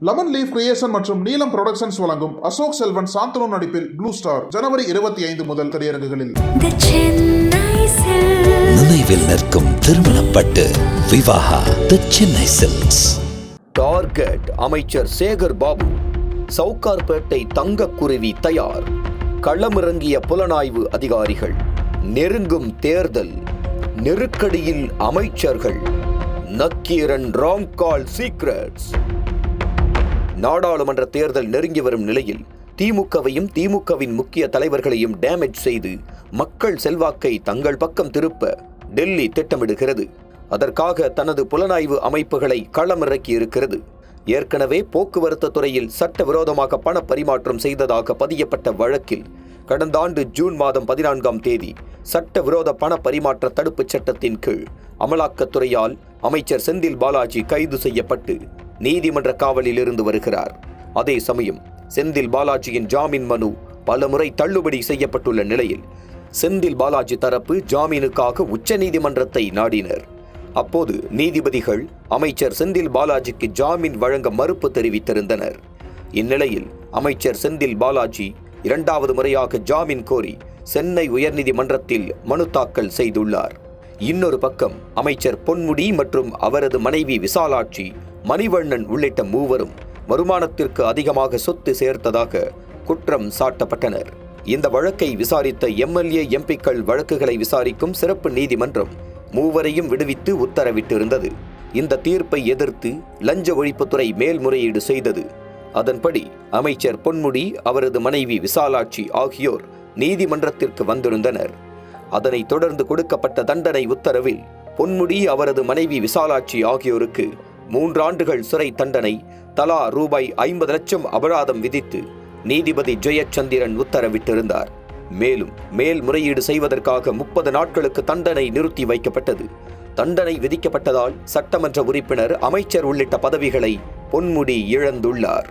Lemon leaf creation மற்றும் நீலம் productions வழங்கும் அசோக் செல்வன் சாந்தனு நடிப்பில் ப்ளூ ஸ்டார் ஜனவரி இருபத்தி ஐந்து முதல் திரையரங்குகளில். The Chennai Silk. நினைவில் நிற்கும் திருமணப்பட்டு Vivaha the Chennai silks target அமைச்சர் சேகர் பாபு சவுகார்பேட்டை தங்கக்குருவி தயார் களமிறங்கிய புலனாய்வு அதிகாரிகள் நெருங்கும் தேர்தல் நெருக்கடியில் அமைச்சர்கள் நக்கீரன் ராங் கால் சீக்ரெட்ஸ் நாடாளுமன்ற தேர்தல் நெருங்கி வரும் நிலையில் திமுகவையும் திமுகவின் முக்கிய தலைவர்களையும் டேமேஜ் செய்து மக்கள் செல்வாக்கை தங்கள் பக்கம் திருப்ப டெல்லி திட்டமிடுகிறது. அதற்காக தனது புலனாய்வு அமைப்புகளை களமிறக்கி இருக்கிறது ஏற்கனவே போக்குவரத்து துறையில் சட்டவிரோதமாக பண பரிமாற்றம் செய்ததாக பதியப்பட்ட வழக்கில் கடந்த ஆண்டு ஜூன் மாதம் பதினான்காம் தேதி சட்டவிரோத பண பரிமாற்ற தடுப்புச் சட்டத்தின் கீழ் அமலாக்கத்துறையால் அமைச்சர் செந்தில் பாலாஜி கைது செய்யப்பட்டு நீதிமன்ற காவலில் இருந்து வருகிறார். அதே சமயம் செந்தில் பாலாஜியின் ஜாமீன் மனு பலமுறை தள்ளுபடி செய்யப்பட்டுள்ள நிலையில் செந்தில் பாலாஜி தரப்பு ஜாமீனுக்காக உச்சநீதிமன்றத்தை நாடினர். அப்போது நீதிபதிகள் அமைச்சர் செந்தில் பாலாஜிக்கு ஜாமீன் வழங்க மறுப்பு தெரிவித்திருந்தனர். இந்நிலையில் அமைச்சர் செந்தில் பாலாஜி இரண்டாவது முறையாக ஜாமீன் கோரி சென்னை உயர்நீதிமன்றத்தில் மனு தாக்கல் செய்துள்ளார். இன்னொரு பக்கம் அமைச்சர் பொன்முடி மற்றும் அவரது மனைவி விசாலாட்சி மணிவண்ணன் உள்ளிட்ட மூவரும் வருமானத்திற்கு அதிகமாக சொத்து சேர்த்ததாக குற்றம் சாட்டப்பட்டனர். இந்த வழக்கை விசாரித்த எம்எல்ஏ எம்பிக்கள் வழக்குகளை விசாரிக்கும் சிறப்பு நீதிமன்றம் மூவரையும் விடுவித்து உத்தரவிட்டிருந்தது. இந்த தீர்ப்பை எதிர்த்து லஞ்ச ஒழிப்புத்துறை மேல்முறையீடு செய்தது. அதன்படி அமைச்சர் பொன்முடி அவரது மனைவி விசாலாட்சி ஆகியோர் நீதிமன்றத்திற்கு வந்திருந்தனர். அதனைத் தொடர்ந்து கொடுக்கப்பட்ட தண்டனை உத்தரவில் பொன்முடி அவரது மனைவி விசாலாட்சி ஆகியோருக்கு மூன்றாண்டுகள் சிறை தண்டனை தலா ரூபாய் ஐம்பது லட்சம் அபராதம் விதித்து நீதிபதி ஜெயச்சந்திரன் உத்தரவிட்டிருந்தார். மேலும் மேல்முறையீடு செய்வதற்காக முப்பது நாட்களுக்கு தண்டனை நிறுத்தி வைக்கப்பட்டது. தண்டனை விதிக்கப்பட்டதால் சட்டமன்ற உறுப்பினர் அமைச்சர் உள்ளிட்ட பதவிகளை பொன்முடி இழந்துள்ளார்.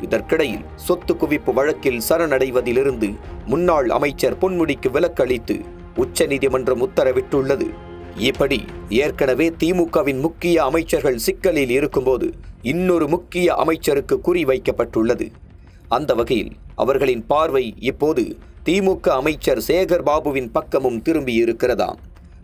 இதற்கிடையில் சொத்து குவிப்பு வழக்கில் சரணடைவதிலிருந்து முன்னாள் அமைச்சர் பொன்முடிக்கு விலக்களித்து உச்சநீதிமன்றம் உத்தரவிட்டுள்ளது. இப்படி ஏற்கனவே திமுகவின் முக்கிய அமைச்சர்கள் சிக்கலில் இருக்கும்போது இன்னொரு முக்கிய அமைச்சருக்கு குறி வைக்கப்பட்டுள்ளது. அந்த வகையில் அவர்களின் பார்வை இப்போது திமுக அமைச்சர் சேகர் பாபுவின் பக்கமும் திரும்பி இருக்கிறதாம்.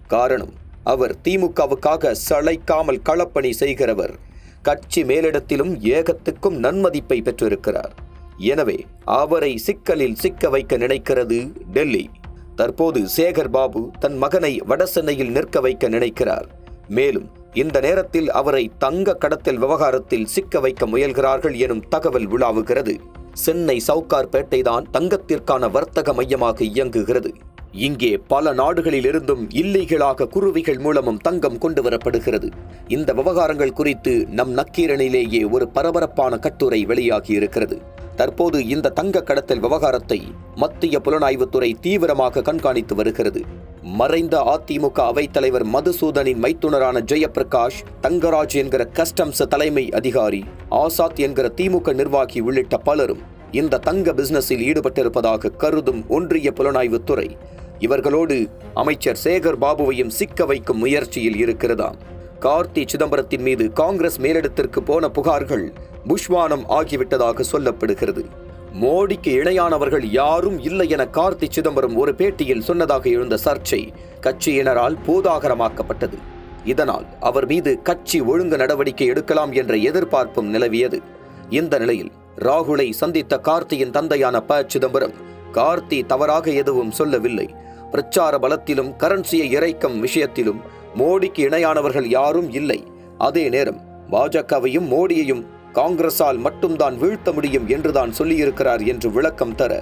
காரணம் அவர் திமுகவுக்காக சளைக்காமல் களப்பணி செய்கிறவர். கட்சி மேலிடத்திலும் ஏகத்துக்கும் நன்மதிப்பை பெற்றிருக்கிறார். எனவே அவரை சிக்கலில் சிக்க வைக்க நினைக்கிறது டெல்லி. தற்போது சேகர் பாபு தன் மகனை வடசென்னையில் நிற்க வைக்க நினைக்கிறார். மேலும் இந்த நேரத்தில் அவரை தங்க கடத்தல் விவகாரத்தில் சிக்க வைக்க முயல்கிறார்கள் எனும் தகவல் உலாவுகிறது. சென்னை சவுகார்பேட்டை தான் தங்கத்திற்கான வர்த்தக மையமாக இயங்குகிறது. இங்கே பல நாடுகளிலிருந்தும் இல்லீகலாக குருவிகள் மூலமும் தங்கம் கொண்டு வரப்படுகிறது இந்த விவகாரங்கள் குறித்து நம் நக்கீரனிலேயே ஒரு பரபரப்பான கட்டுரை வெளியாகி இருக்கிறது தற்போது இந்த தங்க கடத்தல் விவகாரத்தை மத்திய புலனாய்வுத்துறை தீவிரமாக கண்காணித்து வருகிறது. மறைந்த அதிமுக அவைத்தலைவர் மதுசூதனின் மைத்துனரான ஜெயபிரகாஷ் தங்கராஜ் என்கிற கஸ்டம்ஸ் தலைமை அதிகாரி ஆசாத் என்கிற திமுக நிர்வாகி உள்ளிட்ட பலரும் இந்த தங்க பிசினஸில் ஈடுபட்டிருப்பதாக கருதும் ஒன்றிய புலனாய்வுத்துறை இவர்களோடு அமைச்சர் சேகர் பாபுவையும் சிக்க வைக்கும் முயற்சியில் இருக்கிறதாம். கார்த்தி சிதம்பரத்தின் மீது காங்கிரஸ் மேலிடத்திற்கு போன புகார்கள் புஷ்வானம் ஆகிவிட்டதாக சொல்லப்படுகிறது. மோடிக்கு இணையானவர்கள் யாரும் இல்லை என கார்த்தி சிதம்பரம் ஒரு பேட்டியில் சொன்னதாக எழுந்த சர்ச்சை கட்சியினரால் பூதாகரமாக்கப்பட்டது. இதனால் அவர் மீது கட்சி ஒழுங்கு நடவடிக்கை எடுக்கலாம் என்ற எதிர்பார்ப்பும் நிலவியது. இந்த நிலையில் ராகுலை சந்தித்த கார்த்தியின் தந்தையான ப. சிதம்பரம் கார்த்தி தவறாக எதுவும் சொல்லவில்லை. பிரச்சார பலத்திலும் கரன்சியை இறைக்கும் விஷயத்திலும் மோடிக்கு இணையானவர்கள் யாரும் இல்லை. அதே நேரம் பாஜகவையும் மோடியையும் காங்கிரஸால் மட்டும்தான் வீழ்த்த முடியும் என்றுதான் சொல்லியிருக்கிறார் என்று விளக்கம் தர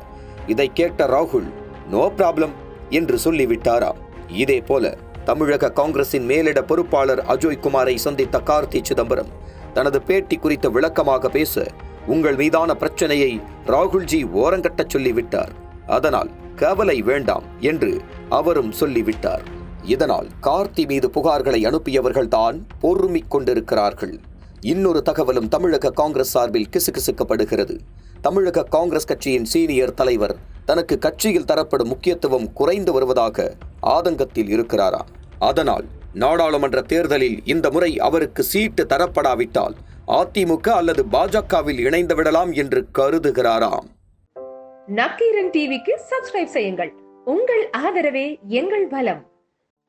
இதை கேட்ட ராகுல் நோ ப்ராப்ளம் என்று சொல்லிவிட்டாராம் இதே போல தமிழக காங்கிரசின் மேலிட பொறுப்பாளர் அஜோய் குமாரை சந்தித்த கார்த்தி சிதம்பரம் தனது பேட்டி குறித்த விளக்கமாக பேச உங்கள் மீதான பிரச்சனையை ராகுல்ஜி ஓரங்கட்டச் சொல்லிவிட்டார். அதனால் கவலை வேண்டாம் என்று அவரும் சொல்லிவிட்டார். இதனால் கார்த்தி மீது புகார்களை அனுப்பியவர்கள்தான் பொறுமிக் கொண்டிருக்கிறார்கள். இன்னொரு தகவலும் தமிழக காங்கிரஸ் சார்பில் கிசுகிசுக்கப்படுகிறது. தமிழக காங்கிரஸ் கட்சியின் சீனியர் தலைவர் தனக்கு கட்சியில் தரப்படும் முக்கியத்துவம் குறைந்து வருவதாக ஆதங்கத்தில் இருக்கிறாராம். அதனால் நாடாளுமன்ற தேர்தலில் இந்த முறை அவருக்கு சீட்டு தரப்படாவிட்டால் அதிமுக அல்லது பாஜகவில் இணைந்து விடலாம் என்று கருதுகிறாராம். நக்கீரன் டிவிக்கு சப்ஸ்கிரைப் செய்யுங்கள். உங்கள் ஆதரவே எங்கள் பலம்.